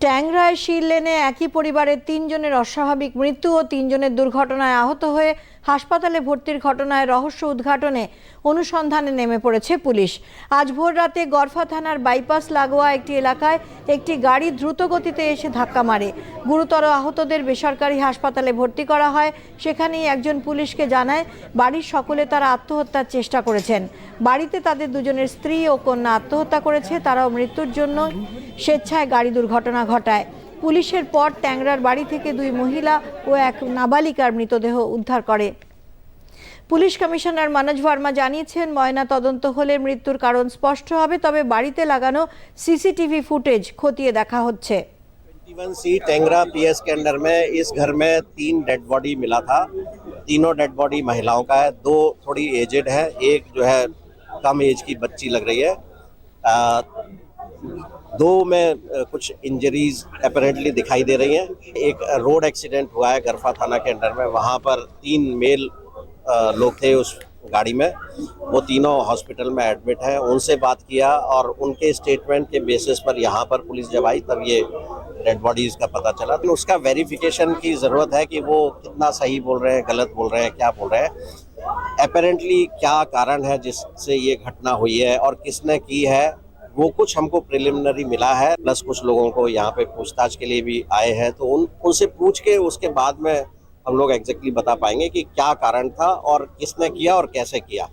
ট্যাংরায় শিল লেনে একই পরিবারের তিনজনের অস্বাভাবিক মৃত্যু ও তিনজনের দুর্ঘটনায় আহত হয়ে হাসপাতালে ভর্তির ঘটনায় রহস্য উদ্ঘাটনে অনুসন্ধানে নেমে পড়েছে পুলিশ। আজ ভোর রাতে গরফা থানার বাইপাস লাগোয়া একটি এলাকায় একটি গাড়ি দ্রুত গতিতে এসে ধাক্কা মারে। গুরুতর আহতদের বেসরকারি হাসপাতালে ভর্তি করা হয়। সেখানেই একজন পুলিশকে জানায়, বাড়ির সকলে তারা আত্মহত্যার চেষ্টা করেছেন। বাড়িতে তাদের দুজনের স্ত্রী ও কন্যা আত্মহত্যা করেছে। তারাও মৃত্যুর জন্য স্বেচ্ছায় গাড়ি দুর্ঘটনা ঘটায় পুলিশের পর ট্যাংরার বাড়ি থেকে দুই মহিলা ও এক নাবালিকার মৃতদেহ উদ্ধার করে পুলিশ কমিশনার মনোজ ভার্মা জানিয়েছেন ময়না তদন্ত হলে মৃত্যুর কারণ স্পষ্ট হবে তবে বাড়িতে লাগানো সিসিটিভি ফুটেজ খতিয়ে দেখা হচ্ছে 21 सी टेंगरा पीएस के अंडर में इस घर में तीन डेड बॉडी मिला था तीनों डेड बॉडी महिलाओं का है दो थोड़ी एजेड है एक जो है कम एज की बच्ची लग रही है आ, दो में कुछ इंजरीज अपेरेंटली दिखाई दे रही हैं। एक रोड एक्सीडेंट हुआ है गरफा थाना के अंडर में। वहाँ पर तीन मेल लोग थे उस गाड़ी में। वो तीनों हॉस्पिटल में एडमिट हैं। उनसे बात किया और उनके स्टेटमेंट के बेसिस पर यहाँ पर पुलिस जब आई, तब ये डेड बॉडीज का पता चला। तो उसका वेरिफिकेशन की ज़रूरत है कि वो कितना सही बोल रहे हैं, गलत बोल रहे हैं, क्या बोल रहे हैं। अपेरेंटली क्या कारण है जिससे ये घटना हुई है और किसने की है वो कुछ हमको प्रिलिमिनरी मिला है प्लस कुछ लोगों को यहाँ पे पूछताछ के लिए भी आए हैं तो उन, उनसे पूछ के उसके बाद में हम लोग एग्जैक्टली बता पाएँगे कि क्या कारण था और किसने किया और कैसे किया।